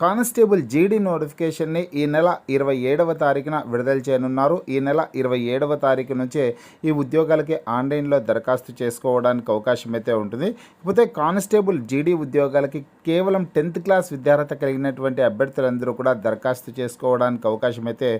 Constable జీడీ నోటిఫికేషన్ని ఈ నెల ఇరవై ఏడవ తారీఖున విడుదల చేయనున్నారు. ఈ నెల ఇరవై ఏడవ తారీఖు నుంచే ఈ ఉద్యోగాలకి ఆన్లైన్లో దరఖాస్తు చేసుకోవడానికి అవకాశం అయితే ఉంటుంది. ఇకపోతే కానిస్టేబుల్ జీడీ ఉద్యోగాలకి కేవలం టెన్త్ క్లాస్ విద్యార్హత కలిగినటువంటి అభ్యర్థులందరూ కూడా దరఖాస్తు చేసుకోవడానికి అవకాశం అయితే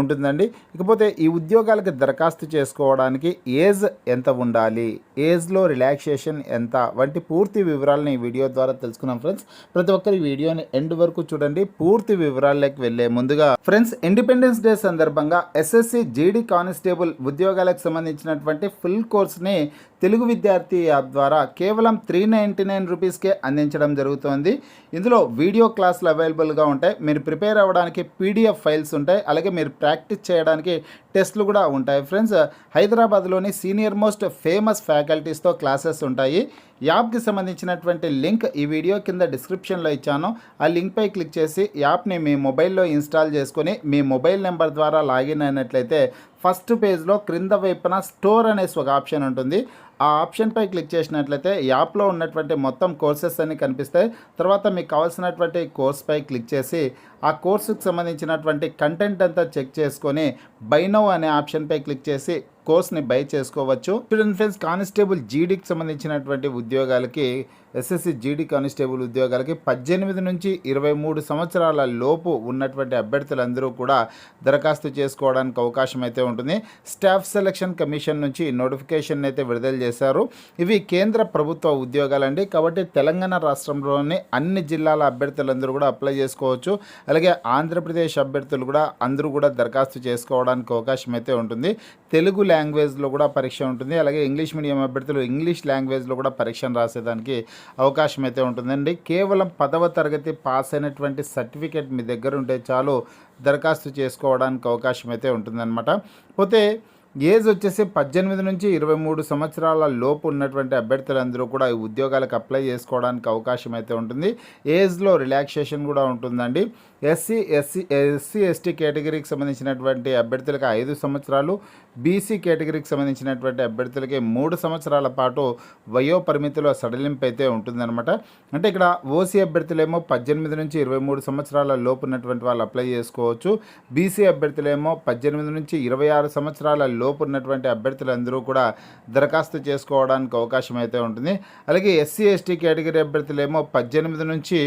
ఉంటుందండి. ఇకపోతే ఈ ఉద్యోగాలకి దరఖాస్తు చేసుకోవడానికి ఏజ్ ఎంత ఉండాలి? ఏజ్లో రిలాక్సేషన్ ఎంత? వంటి పూర్తి వివరాలను ఈ వీడియో ద్వారా తెలుసుకున్నాం ఫ్రెండ్స్. ప్రతి ఒక్కరి వీడియోని ఎండ్ వరకు చూడండి. పూర్తి వివరాల్లోకి వెళ్ళే ముందుగా ఫ్రెండ్స్ ఇండిపెండెన్స్ డే సందర్భంగా ఎస్ఎస్సి జీడీ కానిస్టేబుల్ ఉద్యోగాలకు సంబంధించినటువంటి ఫుల్ కోర్స్ని తెలుగు విద్యార్థి యాప్ ద్వారా కేవలం త్రీ నైంటీ నైన్ రూపీస్కే అందించడం జరుగుతోంది. ఇందులో వీడియో క్లాసులు అవైలబుల్గా ఉంటాయి. మీరు ప్రిపేర్ అవ్వడానికి పీడిఎఫ్ ఫైల్స్ ఉంటాయి. అలాగే మీరు ప్రాక్టీస్ చేయడానికి టెస్ట్లు కూడా ఉంటాయి. ఫ్రెండ్స్ హైదరాబాద్లోని సీనియర్ మోస్ట్ ఫేమస్ ఫ్యాకల్టీస్తో క్లాసెస్ ఉంటాయి. యాప్కి సంబంధించినటువంటి లింక్ ఈ వీడియో కింద డిస్క్రిప్షన్లో ఇచ్చాను. ఆ లింక్పై క్లిక్ చేసి యాప్ని మీ మొబైల్లో ఇన్స్టాల్ చేసుకొని మీ మొబైల్ నెంబర్ ద్వారా లాగిన్ అయినట్లయితే ఫస్ట్ పేజ్లో క్రింద వైపున స్టోర్ అనేసి ఒక ఆప్షన్ ఉంటుంది. ఆ ఆప్షన్పై క్లిక్ చేసినట్లయితే యాప్లో ఉన్నటువంటి మొత్తం కోర్సెస్ అన్ని కనిపిస్తాయి. తర్వాత మీకు కావాల్సినటువంటి కోర్స్పై క్లిక్ చేసి ఆ కోర్సుకు సంబంధించినటువంటి కంటెంట్ అంతా చెక్ చేసుకొని బైనో అనే ఆప్షన్పై క్లిక్ చేసి కోర్స్ని బై చేసుకోవచ్చు. స్టూడెంట్ ఫ్రెండ్స్ కానిస్టేబుల్ జీడీకి సంబంధించినటువంటి ఉద్యోగాలకి ఎస్ఎస్సి జీడీ కానిస్టేబుల్ ఉద్యోగాలకి పద్దెనిమిది నుంచి ఇరవై మూడు సంవత్సరాల లోపు ఉన్నటువంటి అభ్యర్థులందరూ కూడా దరఖాస్తు చేసుకోవడానికి అవకాశం అయితే ఉంటుంది. స్టాఫ్ సెలక్షన్ కమిషన్ నుంచి నోటిఫికేషన్ అయితే విడుదల చేశారు. ఇవి కేంద్ర ప్రభుత్వ ఉద్యోగాలండి. కాబట్టి తెలంగాణ రాష్ట్రంలోని అన్ని జిల్లాల అభ్యర్థులందరూ కూడా అప్లై చేసుకోవచ్చు. అలాగే ఆంధ్రప్రదేశ్ అభ్యర్థులు కూడా అందరూ కూడా దరఖాస్తు చేసుకోవడానికి అవకాశం అయితే ఉంటుంది. తెలుగు లాంగ్వేజ్లో కూడా పరీక్ష ఉంటుంది. అలాగే ఇంగ్లీష్ మీడియం అభ్యర్థులు ఇంగ్లీష్ లాంగ్వేజ్లో కూడా పరీక్షను రాసేదానికి అవకాశం అయితే ఉంటుందండి. కేవలం పదవ తరగతి పాస్ అయినటువంటి సర్టిఫికేట్ మీ దగ్గర ఉంటే చాలు దరఖాస్తు చేసుకోవడానికి అవకాశం అయితే ఉంటుందన్నమాట. పోతే ఏజ్ వచ్చేసి పద్దెనిమిది నుంచి ఇరవై మూడు సంవత్సరాల లోపు ఉన్నటువంటి అభ్యర్థులందరూ కూడా ఈ ఉద్యోగాలకు అప్లై చేసుకోవడానికి అవకాశం అయితే ఉంటుంది. ఏజ్లో రిలాక్సేషన్ కూడా ఉంటుందండి. ఎస్సీ ఎస్సీ ఎస్సీ ఎస్టీ కేటగిరీకి సంబంధించినటువంటి అభ్యర్థులకు ఐదు సంవత్సరాలు బీసీ కేటగిరీకి సంబంధించినటువంటి అభ్యర్థులకి మూడు సంవత్సరాల పాటు వయో పరిమితిలో సడలింపు అయితే ఉంటుందన్నమాట. అంటే ఇక్కడ ఓసీ అభ్యర్థులేమో పద్దెనిమిది నుంచి ఇరవై మూడు సంవత్సరాల లోపు ఉన్నటువంటి వాళ్ళు అప్లై చేసుకోవచ్చు. బీసీ అభ్యర్థులేమో పద్దెనిమిది నుంచి ఇరవై ఆరు సంవత్సరాల లోపు ఉన్నటువంటి అభ్యర్థులందరూ కూడా దరఖాస్తు చేసుకోవడానికి అవకాశం అయితే ఉంటుంది. అలాగే ఎస్సీ ఎస్టీ కేటగిరీ అభ్యర్థులేమో పద్దెనిమిది నుంచి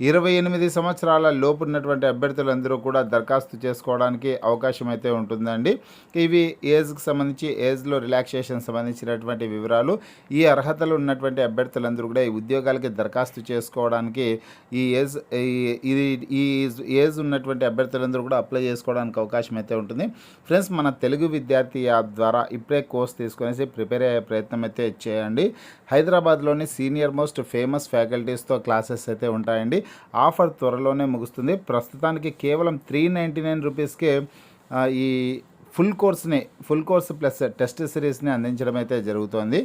ఇరవై ఎనిమిది సంవత్సరాల లోపు ఉన్నటువంటి అభ్యర్థులందరూ కూడా దరఖాస్తు చేసుకోవడానికి అవకాశం అయితే ఉంటుందండి. ఇవి ఏజ్కి సంబంధించి ఏజ్లో రిలాక్సేషన్ సంబంధించినటువంటి వివరాలు. ఈ అర్హతలు ఉన్నటువంటి అభ్యర్థులందరూ కూడా ఈ ఉద్యోగాలకి దరఖాస్తు చేసుకోవడానికి ఈ ఏజ్ ఈ- ఇది ఈ ఏజ్ ఉన్నటువంటి అభ్యర్థులందరూ కూడా అప్లై చేసుకోవడానికి అవకాశం అయితే ఉంటుంది. ఫ్రెండ్స్ మన తెలుగు విద్యార్థి యాప్ ద్వారా ఇప్పుడే కోర్స్ తీసుకునేసి ప్రిపేర్ అయ్యే ప్రయత్నం అయితే చేయండి. హైదరాబాద్లోని సీనియర్ మోస్ట్ ఫేమస్ ఫ్యాకల్టీస్తో క్లాసెస్ అయితే ఉంటాయండి. ఆఫర్ త్వరలోనే ముగుస్తుంది. ప్రస్తుతానికి కేవలం త్రీ నైంటీ నైన్ రూపీస్కే ఈ ఫుల్ కోర్స్ని ఫుల్ కోర్స్ ప్లస్ టెస్ట్ సిరీస్ని అందించడం అయితే జరుగుతోంది.